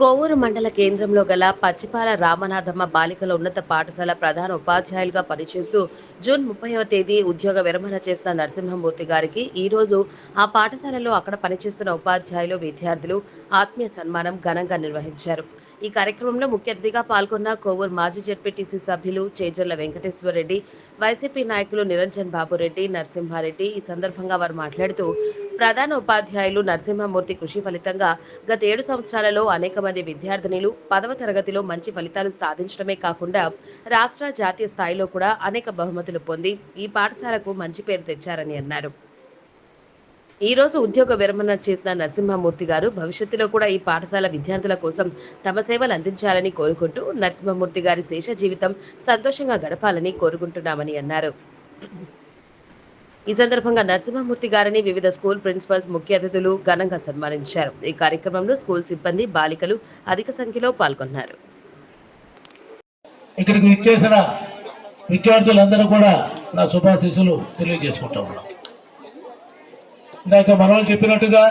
కోవూరు మండల కేంద్రంలో గల పచ్చిపాల రామనాథమ్మ బాలికల ఉన్నత పాఠశాల ప్రధాన ఉపాధ్యాయులుగా పనిచేస్తూ జూన్ ముప్పైవ తేదీ ఉద్యోగ విరమణ చేసిన నరసింహమూర్తి గారికి ఈ రోజు ఆ పాఠశాలలో అక్కడ పనిచేస్తున్న ఉపాధ్యాయులు విద్యార్థులు ఆత్మీయ సన్మానం ఘనంగా నిర్వహించారు. ఈ కార్యక్రమంలో ముఖ్య అతిథిగా పాల్గొన్న కోవూరు మాజీ జెడ్పీటీసీ సభ్యులు చేజర్ల వెంకటేశ్వర రెడ్డి వైసీపీ నాయకులు నిరంజన్ బాబురెడ్డి నరసింహారెడ్డి ఈ సందర్భంగా వారు మాట్లాడుతూ ప్రధాన ఉపాధ్యాయులు నరసింహమూర్తి కృషి ఫలితంగా గత ఏడు సంవత్సరాలలో అనేక మంది విద్యార్థినులు పదవ తరగతిలో మంచి ఫలితాలు సాధించడమే కాకుండా రాష్ట్ర జాతీయ స్థాయిలో కూడా అనేక బహుమతులు పొంది ఈ పాఠశాలకు మంచి పేరు తెచ్చారని అన్నారు. ఈ రోజు ఉద్యోగ విరమణ చేసిన నరసింహమూర్తి గారు భవిష్యత్తులో కూడా ఈ పాఠశాల విద్యార్థుల కోసం తమ సేవలు అందించాలని కోరుకుంటూ నరసింహమూర్తి గారి శేష జీవితం సంతోషంగా గడపాలని కోరుకుంటున్నామని అన్నారు. ఈ సందర్భంగా నరసింహమూర్తి గారిని వివిధ స్కూల్ ప్రిన్సిపల్స్ ముఖ్య అతిథులు ఘనంగా సన్మానించారు. ఈ కార్యక్రమంలో స్కూల్ సిబ్బంది బాలికలు అధిక సంఖ్యలో పాల్గొన్నారు. ఇక్కడికి ఇచ్చేసిన విద్యార్థులందరూ కూడా నా శుభాశీస్సులు తెలియజేసుకుంటా ఉన్నాం. ఇందాక మన చెప్పినట్టుగా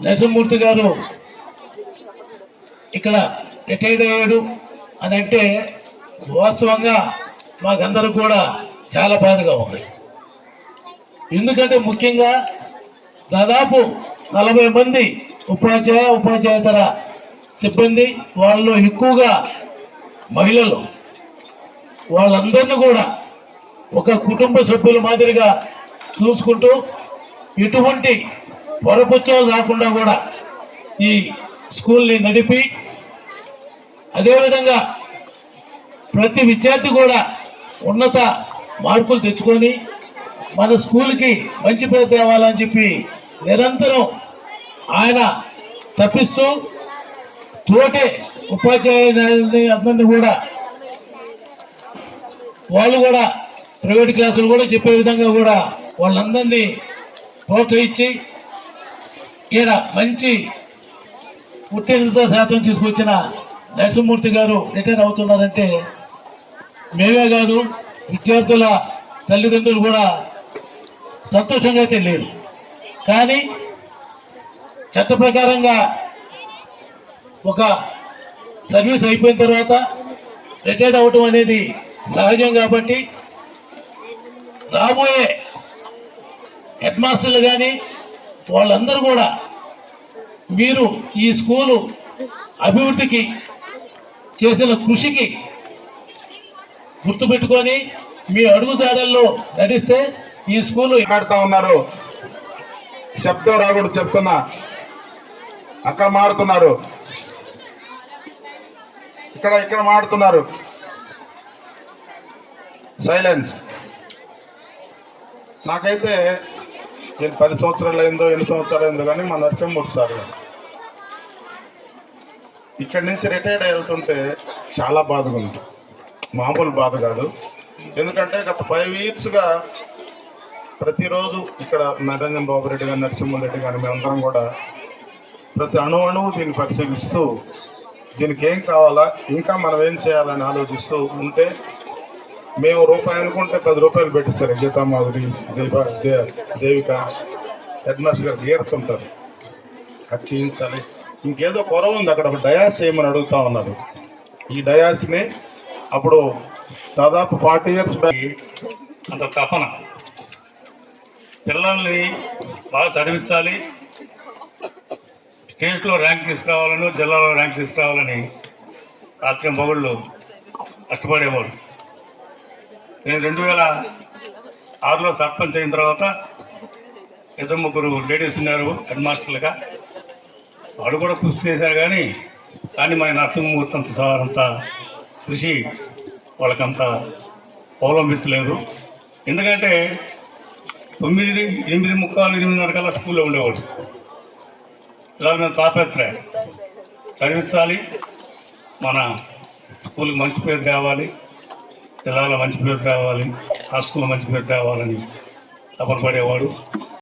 నరసింహమూర్తి గారు ఇక్కడ రిటైర్డ్ అయ్యాడు అని అంటే వాస్తవంగా మాకందరూ కూడా చాలా బాధగా ఉంది. ఎందుకంటే ముఖ్యంగా దాదాపు నలభై మంది ఉపాధ్యాయ ఉపాధ్యాయేతర సిబ్బంది వాళ్ళలో ఎక్కువగా మహిళలు. వాళ్ళందరినీ కూడా ఒక కుటుంబ సభ్యుల మాదిరిగా చూసుకుంటూ ఎటువంటి పొరపుచ్చాలు రాకుండా కూడా ఈ స్కూల్ని నడిపి అదేవిధంగా ప్రతి విద్యార్థి కూడా ఉన్నత మార్కులు తెచ్చుకొని మన స్కూల్కి మంచి పేరు తేవాలని చెప్పి నిరంతరం ఆయన తప్పిస్తూ తోటే ఉపాధ్యాయుని అందరినీ కూడా వాళ్ళు కూడా ప్రైవేట్ క్లాసులు కూడా చెప్పే విధంగా కూడా వాళ్ళందరినీ ప్రోత్సహించి ఈయన మంచి ఉత్తీర్ణత శాతం తీసుకొచ్చిన నరసింహమూర్తి గారు రిటైర్ అవుతున్నారంటే మేమే కాదు విద్యార్థుల తల్లిదండ్రులు కూడా సంతోషంగా అయితే లేదు. కానీ చట్ట ప్రకారంగా ఒక సర్వీస్ అయిపోయిన తర్వాత రిటైర్డ్ అవటం అనేది సహజం కాబట్టి రాబోయే హెడ్ మాస్టర్లు కానీ వాళ్ళందరూ కూడా మీరు ఈ స్కూలు అభివృద్ధికి చేసిన కృషికి గుర్తుపెట్టుకొని మీ అడుగుజాడల్లో నడిస్తే ఈ స్కూలు మాట్లాడుతా ఉన్నారు. శబ్దం రాకూడదు చెప్తున్నా అక్కడ మాడుతున్నారు. ఇక్కడ ఇక్కడ మాడుతున్నారు. సైలెన్స్. నాకైతే నేను పది సంవత్సరాలు అయిందో ఎన్ని సంవత్సరాలు అయిందో కానీ మా నరసింహమూర్తి సార్ ఇక్కడి నుంచి రిటైర్డ్ వెళ్తుంటే చాలా బాధగా ఉంది. మామూలు బాధ కాదు. ఎందుకంటే గత ఫైవ్ ఇయర్స్గా ప్రతిరోజు ఇక్కడ నరేంద్ర బాబు రెడ్డి గారు నరసింహారెడ్డి గారు మేమందరం కూడా ప్రతి అణు అణువు దీన్ని పరిశీలిస్తూ దీనికి ఏం కావాలా ఇంకా మనం ఏం చేయాలని ఆలోచిస్తూ ఉంటే మేము రూపాయి అనుకుంటే పది రూపాయలు పెట్టిస్తారు. గీతామాధురి దీప దే- దేవిక హెడ్ మాస్టర్ గారు గీరుతుంటారు అది చేయించాలి. ఇంకేదో కొరవ ఉంది అక్కడ. ఒక డయాస్ చేయమని అడుగుతా ఉన్నారు. ఈ డయాస్ని అప్పుడు దాదాపు ఫార్టీ ఇయర్స్ అంత తపన. పిల్లల్ని బాగా చదివించాలి. స్టేట్లో ర్యాంక్ తీసుకురావాలని జిల్లాలో ర్యాంక్ తీసుకురావాలని రాత్రి మొగుళ్ళు కష్టపడేవాడు నేను రెండు వేల ఆరులో సర్పంచ్ అయిన తర్వాత ఇద్దరు ముగ్గురు లేడీస్ ఉన్నారు హెడ్ మాస్టర్లుగా. వాడు కూడా కృషి చేశారు కానీ కానీ మా నరసింహమూర్తి అంత సార్ అంత కృషి వాళ్ళకంత అవలంబించలేదు ఎందుకంటే తొమ్మిది ఎనిమిది ముక్కాలు ఎనిమిదిన్నర కల్లా స్కూల్లో ఉండేవాడు ఇలా మేము తాపత్రయం. చదివించాలి. మన స్కూల్కి మంచి పేరు తేవాలి. జిల్లాలో మంచి పేరు తేవాలి. ఆ మంచి పేరు తేవాలని తపన పడేవాడు.